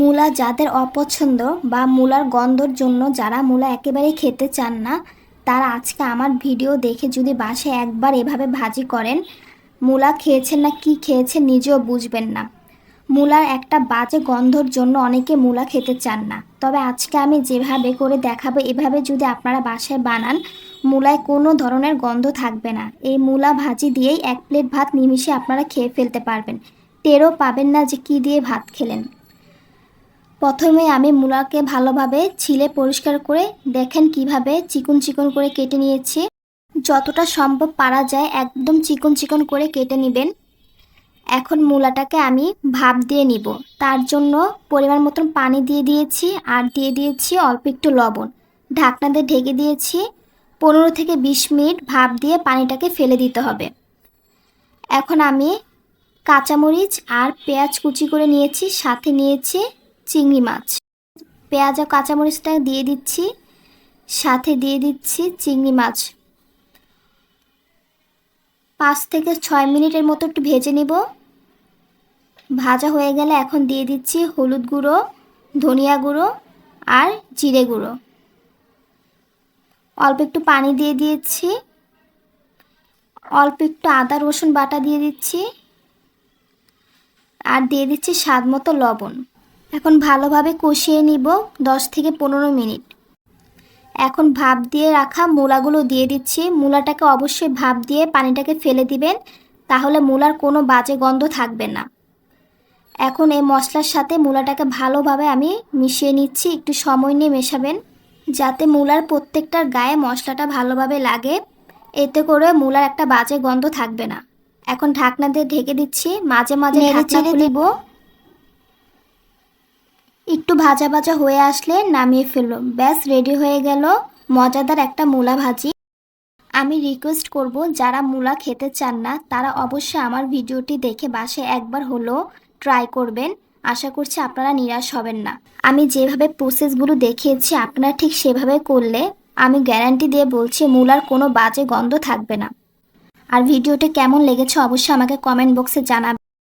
মূলা যাদের অপছন্দ বা মূলার গন্ধর জন্য যারা মূলা একেবারেই খেতে চান না, তারা আজকে আমার ভিডিও দেখে যদি বাসায় একবার এভাবে ভাজি করেন, মূলা খেয়েছেন না, কি খেয়েছেন নিজেও বুঝবেন না। মূলার একটা বাজে গন্ধর জন্য অনেকে মূলা খেতে চান না। তবে আজকে আমি যেভাবে করে দেখাবো, এভাবে যদি আপনারা বাসায় বানান, মূলায় কোনো ধরনের গন্ধ থাকবে না। এই মূলা ভাজি দিয়েই এক প্লেট ভাত নিমিশে আপনারা খেয়ে ফেলতে পারবেন। টেরও পাবেন না যে কী দিয়ে ভাত খেলেন। প্রথমে আমি মূলাকে ভালোভাবে ছিলে পরিষ্কার করে দেখেন কীভাবে চিকন চিকন করে কেটে নিয়েছি। যতটা সম্ভব পারা যায় একদম চিকন চিকন করে কেটে নেবেন। এখন মূলাটাকে আমি ভাপ দিয়ে নিব। তার জন্য পরিমাণ মতন পানি দিয়ে দিয়েছি আর দিয়ে দিয়েছি অল্প একটু লবণ। ঢাকনা দিয়ে ঢেকে দিয়েছি। পনেরো থেকে বিশ মিনিট ভাপ দিয়ে পানিটাকে ফেলে দিতে হবে। এখন আমি কাঁচামরিচ আর পেঁয়াজ কুচি করে নিয়েছি, সাথে নিয়েছি চিংড়ি মাছ। পেঁয়াজ আর কাঁচামরিচটা দিয়ে দিচ্ছি, সাথে দিয়ে দিচ্ছি চিংড়ি মাছ। পাঁচ থেকে ছয় মিনিটের মতো একটু ভেজে নেব। ভাজা হয়ে গেলে এখন দিয়ে দিচ্ছি হলুদ গুঁড়ো, ধনিয়া গুঁড়ো আর জিরে গুঁড়ো। অল্প একটু পানি দিয়ে দিয়েছি। অল্প একটু আদা, রসুন বাটা দিয়ে দিচ্ছি। আর দিয়ে দিচ্ছি স্বাদ মতো লবণ। এখন ভালোভাবে কষিয়ে নিব দশ থেকে পনেরো মিনিট। এখন ভাপ দিয়ে রাখা মূলাগুলো দিয়ে দিচ্ছি। মূলাটাকে অবশ্যই ভাপ দিয়ে পানিটাকে ফেলে দিবেন তাহলে মূলার কোনো বাজে গন্ধ থাকবে না। এখন এই মশলার সাথে মূলাটাকে ভালোভাবে আমি মিশিয়ে নিচ্ছি একটু সময় নিয়ে মেশাবেন যাতে মূলার প্রত্যেকটার গায়ে মশলাটা ভালোভাবে লাগে। এতে করে মূলার একটা বাজে গন্ধ থাকবে না। এখন ঢাকনা দিয়ে ঢেকে দিচ্ছি মাঝে মাঝে ঢাকনা খুলে দিব। ভাজা ভাজা হয়ে আসলে নামিয়ে ফেলল। ব্যাস রেডি হয়ে গেল মজাদার একটা মূলা ভাজি। আমি রিকোয়েস্ট করব, যারা মূলা খেতে চান না, তারা অবশ্যই আমার ভিডিওটি দেখে বাসে একবার হলেও ট্রাই করবেন। আশা করছি আপনারা নিরাশ হবেন না। আমি যেভাবে প্রসেসগুলো দেখিয়েছি, আপনারা ঠিক সেভাবে করলে আমি গ্যারান্টি দিয়ে বলছি, মূলার কোনো বাজে গন্ধ থাকবে না। আর ভিডিওটি কেমন লেগেছে অবশ্যই আমাকে কমেন্ট বক্সে জানাবেন।